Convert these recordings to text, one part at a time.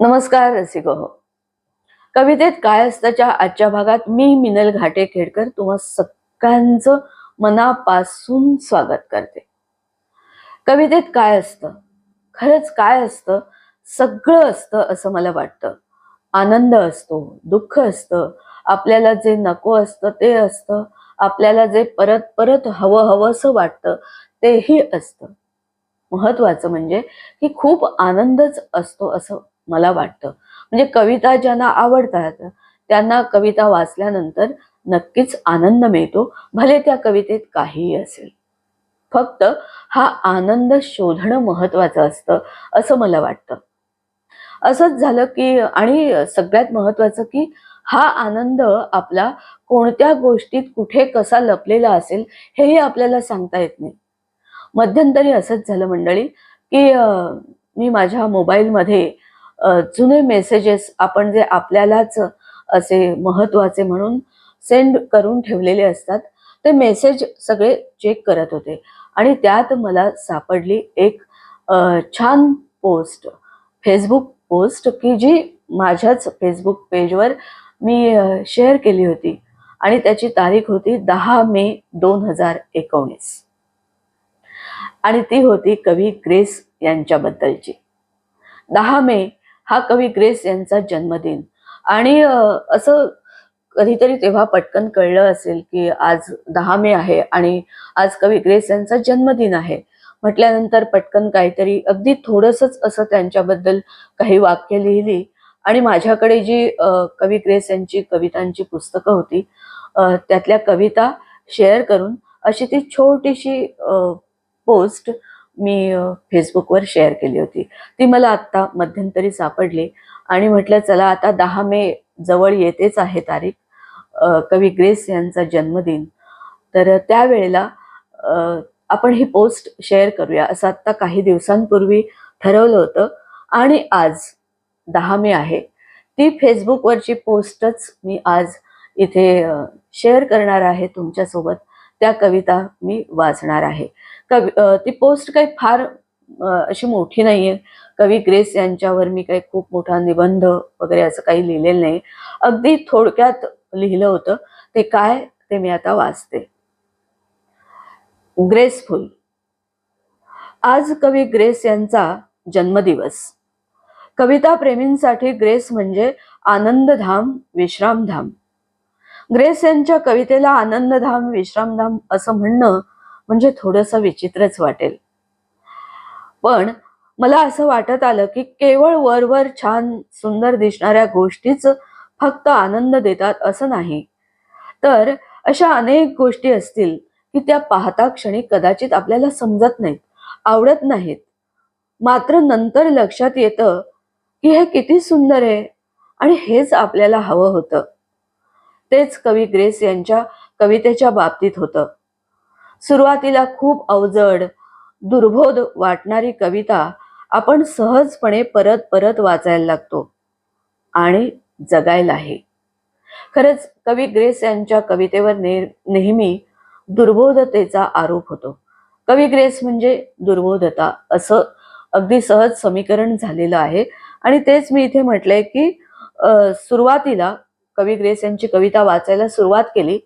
नमस्कार रसिक हो कवितेत काय असताच्या आजच्या भागात मी मिनल घाटे खेडकर तुम्हा सगळ्यांचं मनापासून स्वागत करते. कवितेत काय असतं? खरंच काय असतं? सगळं असतं असं मला वाटतं. आनंद असतो दुःख असतं आपल्याला जे नको असतं ते असतं आपल्याला जे परत परत हवं हवंसं वाटतं तेही असतं. महत्वाचं म्हणजे की खूप आनंदच असतो असं मला वाटतं. म्हणजे कविता ज्यांना आवडतात त्यांना कविता वाचल्यानंतर नक्कीच आनंद मिळतो. भले त्या कवितेत काहीही असेल. फक्त हा आनंद शोधणं महत्वाचं असतं असं मला वाटतं. असंच झालं की आणि सगळ्यात महत्वाचं की हा आनंद आपला कोणत्या गोष्टीत कुठे कसा लपलेला असेल हेही आपल्याला सांगता येत नाही. मध्यंतरी असंच झालं मंडळी की मी माझ्या मोबाईलमध्ये जुने मेसेजेस आपण जे आपल्यालाच असे महत्त्वाचे म्हणून सेंड करून ठेवलेले असतात ते मेसेज सगळे चेक करत होते. आणि त्यात मला सापडली एक छान पोस्ट फेसबुक पोस्ट की जी माझ्याच फेसबुक पेजवर मी शेअर केली होती. आणि त्याची तारीख होती दहा मे दोन हजार एकोणीस. आणि ती होती कवी ग्रेस यांच्याबद्दलची. दहा मे हा कवी ग्रेस यांचा जन्मदिन. आणि असं कधीतरी तेव्हा पटकन कळलं असेल की आज दहा मे आहे आणि आज कवी ग्रेस यांचा जन्मदिन आहे. म्हटल्यानंतर पटकन काहीतरी अगदी थोडंसंच असं त्यांच्याबद्दल काही वाक्य लिहिली आणि माझ्याकडे जी कवी ग्रेस यांची कवितांची पुस्तकं होती त्यातल्या कविता शेअर करून अशी ती छोटीशी पोस्ट मी फेसबुकवर शेअर केली होती. ती मला आत्ता मध्यंतरी सापडली आणि म्हटलं चला आता दहा मे जवळ येतेच आहे तारीख कवी ग्रेस यांचा जन्मदिन. तर त्यावेळेला आपण ही पोस्ट शेअर करूया. असं आत्ता काही दिवसांपूर्वी ठरवलं होतं. आणि आज दहा मे आहे. ती फेसबुकवरची पोस्टच मी आज इथे शेअर करणार आहे तुमच्यासोबत. त्या कविता मी वाचणार आहे. कवी ती पोस्ट काही फार अशी मोठी नाहीये. कवी ग्रेस यांच्यावर मी काही खूप मोठा निबंध वगैरे असं काही लिहिलेलं नाही. अगदी थोडक्यात लिहिलं होतं ते काय ते मी आता वाचते. ग्रेसफुल. आज कवी ग्रेस यांचा जन्मदिवस. कविता प्रेमींसाठी ग्रेस म्हणजे आनंदधाम विश्रामधाम. ग्रेस यांच्या कवितेला आनंदधाम विश्रामधाम असं म्हणणं म्हणजे थोडंसं विचित्रच वाटेल. पण मला असं वाटत आलं की केवळ वरवर छान सुंदर दिसणाऱ्या गोष्टीच फक्त आनंद देतात असं नाही. तर अशा अनेक गोष्टी असतील की त्या पाहता क्षणी कदाचित आपल्याला समजत नाहीत आवडत नाहीत. मात्र नंतर लक्षात येतं की हे किती सुंदर आहे आणि हेच आपल्याला हवं होतं. तेच कवी ग्रेस यांच्या कवितेच्या बाबतीत होतं. सुरुवातीला खूप अवजड दुर्बोध वाटणारी कविता आपण सहजपणे परत परत वाचायला लागतो आणि जगायलाही खरंच कवी ग्रेस यांच्या कवितेवर नेहमी दुर्बोधतेचा आरोप होतो. कवी ग्रेस म्हणजे दुर्बोधता असं अगदी सहज समीकरण झालेलं आहे आणि तेच मी इथे म्हटलंय की सुरुवातीला कवी ग्रेस यांची कविता वाचायला सुरुवात केली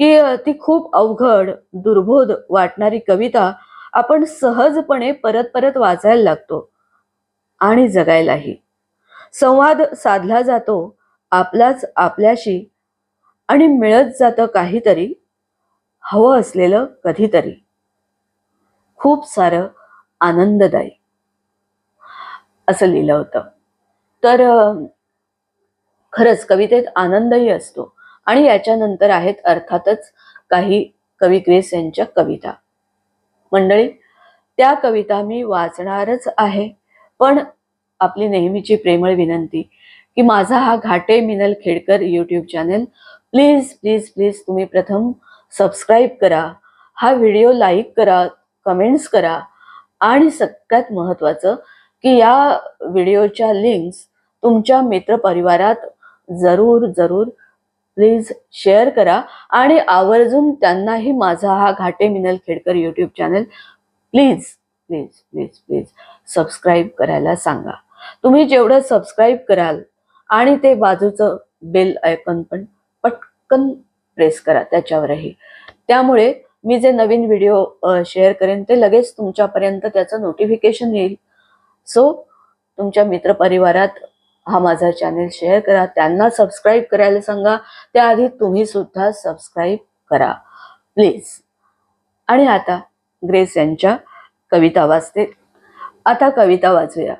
की ती खूप अवघड दुर्बोध वाटणारी कविता आपण सहजपणे परत परत वाचायला लागतो आणि जगायलाही. संवाद साधला जातो आपलाच आपल्याशी आणि मिळत जातं काहीतरी हवं असलेलं कधीतरी. खूप सारं आनंददायी. असं लिहिलं होतं. तर खरंच कवितेत आनंदही असतो. आणि याच्यानंतर आहेत अर्थातच काही कवी ग्रेस यांच्या कविता. मंडळी त्या कविता मी वाचणारच आहे पण आपली नेहमीची प्रेमळ विनंती की माझा हा Ghate Minal Khedkar YouTube channel please please please तुम्ही प्रथम सबस्क्राईब करा हा व्हिडिओ लाईक करा कमेंट्स करा आणि सगळ्यात महत्त्वाचं की या व्हिडिओच्या लिंक्स तुमच्या मित्रपरिवारात जरूर जरूर प्लीज शेअर करा. आणि आवर्जून त्यांनाही माझा हा Ghate Minal Khedkar YouTube channel please please please please subscribe करायला सांगा. तुम्ही जेवढं सबस्क्राईब कराल आणि ते बाजूचं बेल आयकॉन पण पटकन प्रेस करा त्याच्यावरही. त्यामुळे मी जे नवीन व्हिडिओ शेअर करेन ते लगेच तुमच्यापर्यंत त्याचं नोटिफिकेशन येईल. सो तुमच्या मित्रपरिवारात हा माझा चॅनेल शेअर करा. त्यांना सबस्क्राईब करायला सांगा. त्याआधी तुम्ही सुद्धा सबस्क्राईब करा. प्लीज आणि आता ग्रेस यांच्या कविता वाचते. आता कविता वाचूया.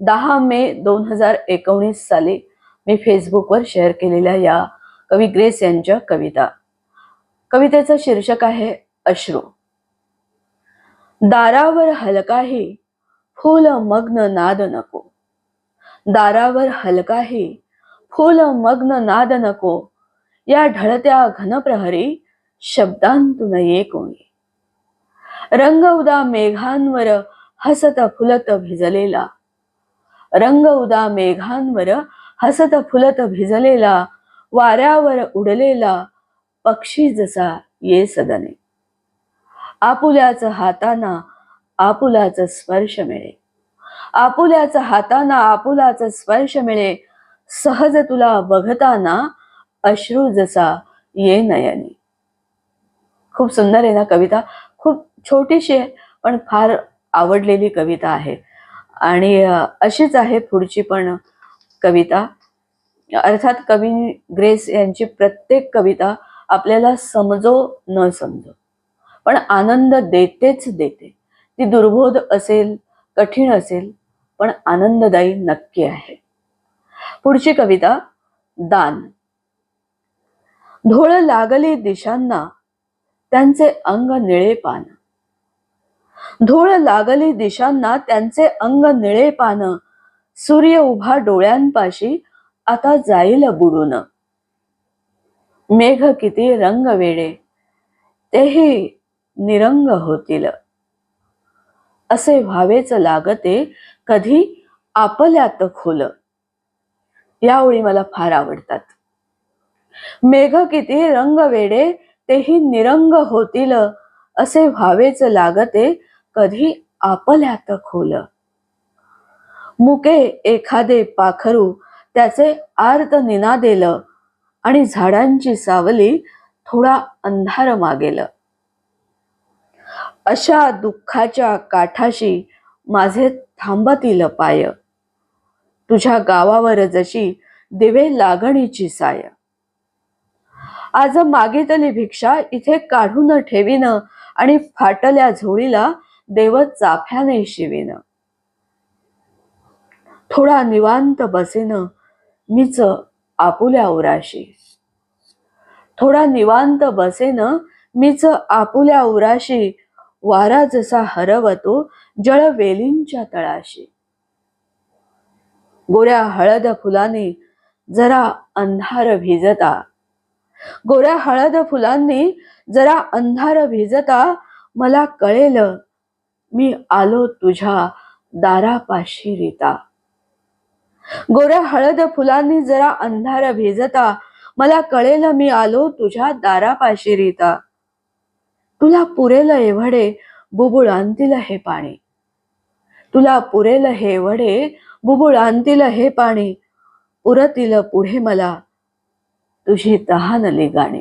दहा मे दोन हजार एकोणीस साली मी फेसबुकवर शेअर केलेल्या या कवी ग्रेस यांच्या कविता. कवितेचं शीर्षक आहे अश्रू. दारावर हलकाही फुल मग्न नाद नको. दारावर हलकाही फुल मग्न नाद नको. या ढळत्या घनप्रहरी शब्दांतून ये कोणी रंग उदा मेघांवर हसत फुलत भिजलेला. रंग उदा मेघांवर हसत फुलत भिजलेला. वाऱ्यावर उडलेला पक्षी जसा ये सदने. आपुल्याच हाताना आपुलाच स्पर्श मिळे. आपुल्याचा हाताना आपुलाचा स्पर्श मिळे. सहज तुला बघताना अश्रू जसा ये नयनी. खूप सुंदर आहे ना कविता? खूप छोटीशी आहे पण फार आवडलेली कविता आहे. आणि अशीच आहे पुढची पण कविता. अर्थात कवी ग्रेस यांची प्रत्येक कविता आपल्याला समजो न समजो. पण आनंद देतेच देते. ती दुर्बोध असेल कठीण असेल पण आनंददायी नक्की आहे. पुढची कविता दान. धूळ लागले दिशांना त्यांचे अंग निळे पान. धूळ लागली दिशांना त्यांचे अंग निळे पान. सूर्य उभा डोळ्यांपाशी आता जाईल बुडून. मेघ किती रंग वेडे तेही निरंग होतील. असे व्हावेच लागते कधी आपल्यात खोल. या ओळी मला फार आवडतात. मेघ किती रंग वेडे तेही निरंग होतील असे व्हावेच लागते कधी आपल्यात खोल. मुके एखादे पाखरू त्याचे आर्त निनादेल आणि झाडांची सावली थोडा अंधार मागेल. अशा दुःखाच्या काठाशी माझे थांबतील पाय तुझ्या गावावर जशी दिवे लागणीची साय. आज मागितली भिक्षा इथे काढून ठेवीन आणि फाटल्या झोळीला देव चाफ्याने शिवीन. थोडा निवांत बसेन मीच आपुल्या उराशी. थोडा निवांत बसेन मीच आपुल्या उराशी वारा जसा हरवतो जळ वेलींच्या तळाशी. गोऱ्या हळद फुलांनी जरा अंधार भिजता. गोऱ्या हळद फुलांनी जरा अंधार भिजता मला कळेल मी आलो तुझ्या दारापाशी रिता. गोऱ्या हळद फुलांनी जरा अंधार भिजता मला कळेल मी आलो तुझ्या दारापाशी रिता. तुला पुरेल एवढे बुबुळ आणतील हे पाणी. तुला पुरेल हे वडे बुबुळ आणतील हे पाणी. पुरतील पुढे मला तुझी तहानली गाणी.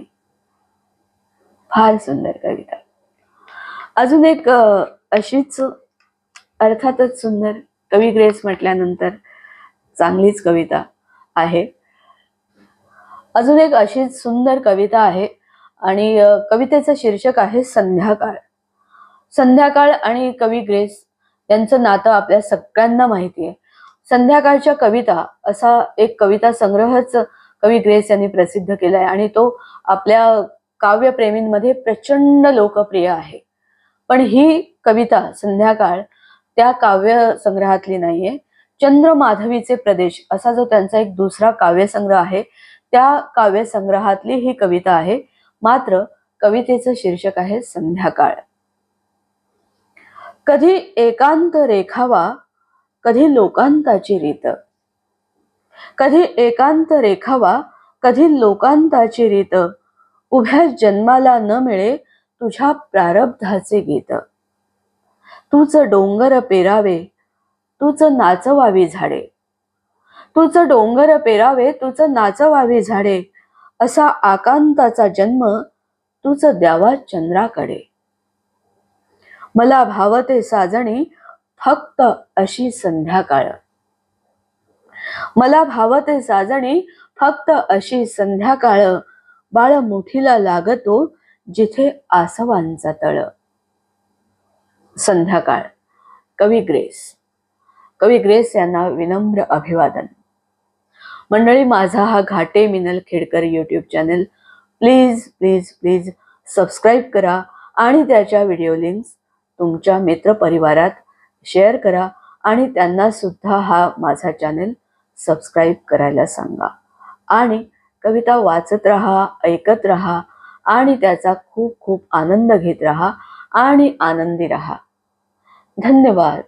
फार सुंदर कविता. अजून एक अशीच अर्थातच सुंदर कवी ग्रेस म्हटल्यानंतर चांगलीच कविता आहे. अजून एक अशीच सुंदर कविता आहे. आणि कवितेचं शीर्षक आहे संध्याकाळ. संध्याकाळ आणि कवी ग्रेस यांचं नातं आपल्या सगळ्यांना माहिती आहे. संध्याकाळच्या कविता असा एक कविता संग्रहच कवी ग्रेस यांनी प्रसिद्ध केला आहे आणि तो आपल्या काव्यप्रेमींमध्ये प्रचंड लोकप्रिय आहे. पण ही कविता संध्याकाळ त्या काव्य संग्रहातली नाहीये. चंद्र माधवीचे प्रदेश असा जो त्यांचा एक दुसरा काव्यसंग्रह आहे त्या काव्यसंग्रहातली ही कविता आहे. मात्र कवितेचं शीर्षक आहे संध्याकाळ. कधी एकांत रेखावा कधी लोकांताची रीत. कधी एकांत रेखावा कधी लोकांताची रीत. उभ्या जन्माला न मिळे तुझ्या प्रारब्धाचे गीत. तूच डोंगर पेरावे तूच नाचवावी झाडे. तूच डोंगर पेरावे तूच नाचवावी झाडे. असा आकांताचा जन्म तुच द्यावा चंद्राकडे. मला भावते साजणी फक्त अशी संध्याकाळ. मला भावते साजणी फक्त अशी संध्याकाळ. बाळ मुठीला लागतो जिथे आसवांचा तळ. संध्याकाळ. कवी ग्रेस. कवी ग्रेस यांना विनम्र अभिवादन. मंडळी माझा हा Ghate Minal Khedkar YouTube channel please please please subscribe करा आणि त्याच्या व्हिडिओ लिंक्स तुमच्या मित्रपरिवारात शेअर करा आणि त्यांना सुद्धा हा माझा चॅनल सबस्क्राईब करायला सांगा. आणि कविता वाचत राहा ऐकत राहा आणि त्याचा खूप खूप आनंद घेत राहा आणि आनंदी राहा. धन्यवाद.